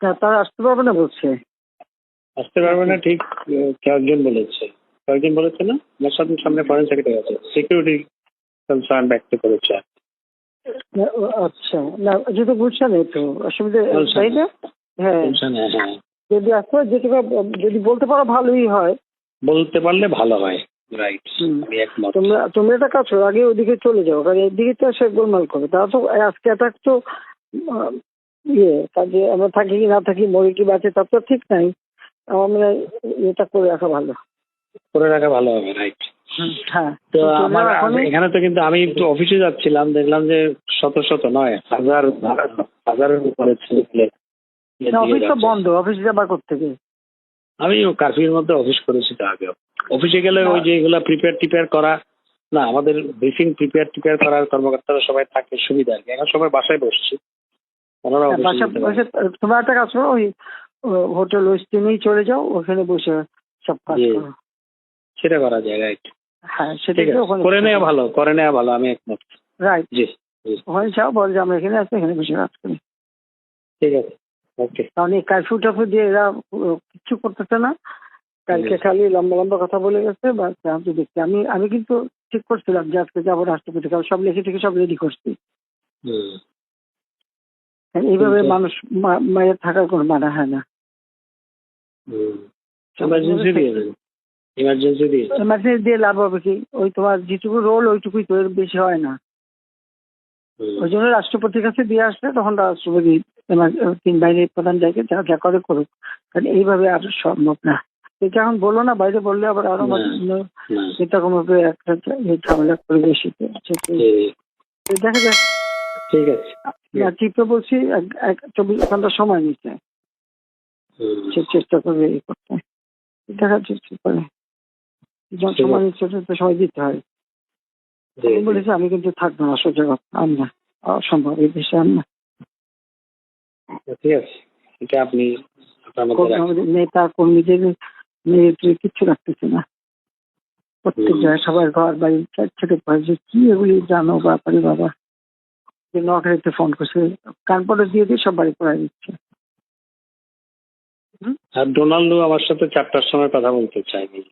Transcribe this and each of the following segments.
তারা আসতে পারবে না বলছে? আসতে পারবে না ঠিক কয়েকজন বলেছে। কয়েকজন বলেছে না? আমার সাথে সামনে ফরেন সেক্রেটারি আছে। সিকিউরিটি কনসার্ন ব্যক্ত করেছে। আচ্ছা। না যেহেতু বুঝছে না তো অসুবিধা তাই না? হ্যাঁ। হ্যাঁ হ্যাঁ। যদি আসতে হয় যেটুকু যদি বলতে পারো ভালোই হয়। বলতে পারলে ভালো হয়। রাইট। তোমরা তোমরা একটা কাজ করো আগে ওদিকে চলে যাও। কারণ এদিকে তো সে গোলমাল করবে তারা তো আজকে অ্যাটাক তো ইয়ে কাজে আমরা থাকি কি না থাকি মরি কি বাঁচে তার তো ঠিক নাই। আমার এটা করে রাখা ভালো। করে রাখা ভালো হবে রাইট হ্যাঁ। তো আমার এখানে তো কিন্তু আমি একটু অফিসে যাচ্ছিলাম দেখলাম যে শত শত নয় হাজার হাজারের উপরে ছেলে অফিস তো বন্ধ অফিস যাবার থেকে আমি কার্ফিউর মধ্যে অফিস করেছি তো আগেও। অফিসে গেলে ওই যে এগুলা প্রিপেয়ার টিপেয়ার করা না আমাদের ব্রিফিং প্রিপেয়ার টিপেয়ার করার কর্মকর্তারা সবাই থাকে সুবিধা আর কি। এখন সবাই বাসায় বসছি। তোমরা একটা কাজ করো ওই হোটেল ওয়েস্টিনেই চলে যাও ওখানে বসে সব কাজ করো। সেটা করা যায় রাইট হ্যাঁ সেটা করে নেওয়া ভালো করে নেওয়া ভালো আমি একমত। রাইট জি ওখানে যাও বল যে আমরা এখানে আছি এখানে বসে কাজ করি। ঠিক আছে ওকে কারণ এই কারফিউ টাফিউ দিয়ে এরা কিচ্ছু করতেছে না। কালকে খালি লম্বা লম্বা কথা বলে গেছে বা আমি দেখছি আমি আমি কিন্তু ঠিক করছিলাম যে আজকে যাব রাষ্ট্রপতি সব লিখে থেকে সব রেডি করছি। এইভাবে মানুষ মায়ের থাকার কোনো মানা হয় না। এমার্জেন্সি দিয়ে লাভ হবে কি? ওই তোমার যেটুকু রোল ওইটুকুই তো এর বেশি হয় না। ওই জন্য রাষ্ট্রপতির কাছে দিয়ে আসলে তখন রাষ্ট্রপতি তিন বাহিনীর প্রধান যাকে যা যা করে করুক। কারণ এইভাবে আর সম্ভব না। এটা এখন বলো না বাইরে বললে আবার আরও এটা কোনো একটা ঝামেলা করে বেশি জি, দেখা যাক। ঠিক আছে। না ঠিক তো বলছি চব্বিশ ঘণ্টা সময় হুম। সে চেষ্টা করবে এই করতে। দেখা যাচ্ছে কি করে। যখন সময় নিচ্ছে তো সময় দিতে হয়। আমি বলেছি আমি কিন্তু থাকব না সোজা কথা আর না। অসম্ভব এই দেশে আমি না। ঠিক আছে। এটা আপনি। আমাদের নেতা কর্মীদের নেত্রী কিচ্ছু রাখতেছে না। প্রত্যেক জায়গায় সবার ঘর বাড়ি ছোট যে কি এগুলি জানো ব্যাপারে বাবা। যে নোয়াখালীতে ফোন করছে। কানপটে দিয়ে দিয়ে সব বাড়ি করে দিচ্ছে। আর ডোনাল্ডো আমার সাথে চারটার সময় কথা বলতে চাইনি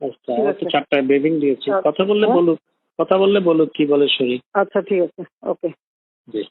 আচ্ছা বেবিং। চারটায় ব্রিফিং দিয়েছি। আচ্ছা। কথা বললে বলুক কথা বললে বলুক কি বলে শরীর আচ্ছা ঠিক আছে। ওকে জি।